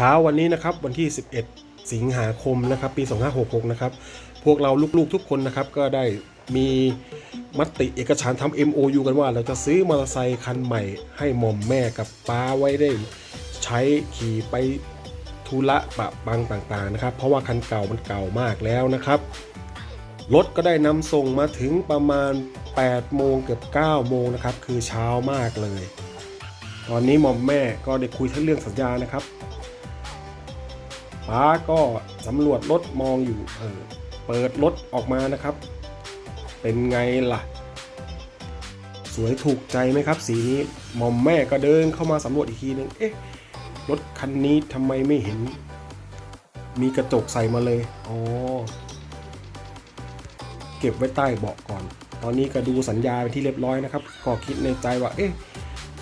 ช้าวันนี้นะครับวันที่ 11 สิงหาคมนะครับปี 2566 นะครับพวกเราลูกๆทุกคนนะครับก็ได้มีมติเอกฉันทำ MOU กันว่า เราจะซื้อมอเตอร์ไซค์คันใหม่ ให้หม่อมแม่กับป้าไว้ได้ ใช้ขี่ไปธุระปะปังต่างๆนะครับ เพราะว่าคันเก่ามันเก่ามากแล้วนะครับรถก็ได้นำส่งมาถึงประมาณ 8 โมงเกือบ 9 โมงนะครับ คือเช้ามากเลย ตอนนี้หม่อมแม่ก็ได้คุยทั้งเรื่องสัญญานะครับ ป้าก็สำรวจรถมองอยู่ เออ เปิดรถออกมานะครับ เป็นไงล่ะ สวยถูกใจไหมครับ สีนี้มอมแม่ก็เดินเข้ามาสำรวจอีกทีนึง เอ๊ะ รถคันนี้ทำไมไม่เห็น มีกระจกใส่มาเลย อ๋อ เก็บไว้ใต้เบาะก่อน ตอนนี้ก็ดูสัญญาเป็นที่เรียบร้อยนะครับ ก็คิดในใจว่า เอ๊ะ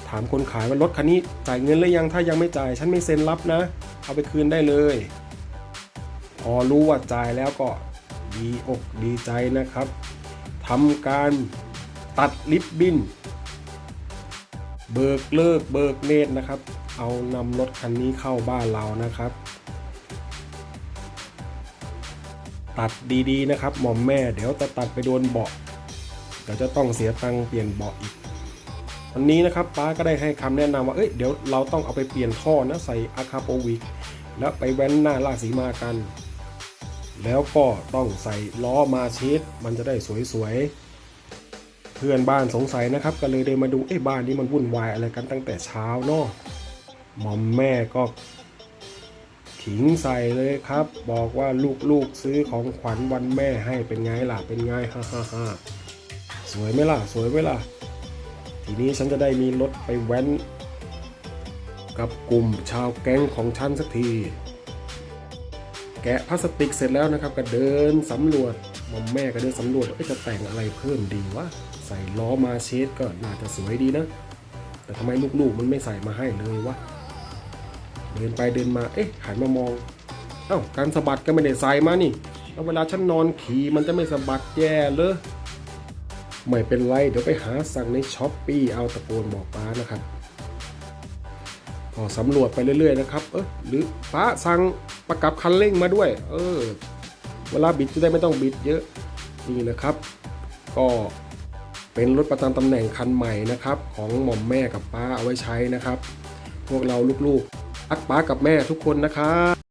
ถามคนขายว่ารถคันนี้จ่ายเงินหรือยังถ้ายังไม่จ่าย ฉันไม่เซ็นรับนะ เอาไปคืนได้เลย พอรู้ว่าจ่ายแล้วก็ดีอกดีใจนะครับทำการตัดลิบบิน เบิกเลิกเบิกเนตรนะครับ เอานำรถคันนี้เข้าบ้านเรานะครับ ตัดดีๆนะครับหม่อมแม่เดี๋ยวจะตัดไปโดนเบาะเดี๋ยวจะต้องเสียตังค์เปลี่ยนเบาะอีก วันนี้นะครับป้าก็ได้ให้คำแนะนำว่าเอ้ยเดี๋ยวเราต้องเอาไปเปลี่ยนท่อนะใส่อะคาโปวิกแล้วไปแว้นหน้าลาสีมากัน แล้วก็ต้องใส่ล้อมาเชดมันจะได้สวยๆเพื่อนบ้านสงสัยนะครับ ก็เลยเดินมาดูเอ้บ้านนี้มันวุ่นวายอะไรกันตั้งแต่เช้าเนาะหมอมแม่ก็ขิงใส่เลยครับ บอกว่าลูกๆซื้อของขวัญวันแม่ให้เป็นไงล่ะเป็นไงฮ่าฮ่าฮ่าสวยไหมล่ะ สวยไหมล่ะ ทีนี้ฉันจะได้มีรถไปแว้น กับกลุ่มชาวแก๊งของฉันสักที แกะพลาสติกเสร็จแล้วนะครับ ก็เดินสำรวจมอมแม่ก็เดินสำรวจว่าเอ๊ะจะแต่งอะไรเพิ่มดีวะใส่ล้อมาเชดก็น่าจะสวยดีนะ แต่ทำไมลูกๆมันไม่ใส่มาให้เลยวะเดินไปเดินมาเอ๊ะหันมามองเอ้าการสะบัดก็ไม่ได้ใส่มานี่แล้วเวลาฉันนอนขี่มันจะไม่สะบัดแย่เลย ไม่เป็นไร เดี๋ยวไปหาสั่งในช้อปปี้เอาตะโกนบอกป้านะครับก็สำรวจไปเรื่อยๆนะครับ เออหรือป้าสั่งประกับคันเร่งมาด้วย เออ เวลาบิดจะได้ไม่ต้องบิดเยอะนี่นะครับ ก็เป็นรถประจำตำแหน่งคันใหม่นะครับ ของหม่อมแม่กับป้าเอาไว้ใช้นะครับ พวกเราลูกๆรักป้ากับแม่ทุกคนนะครับ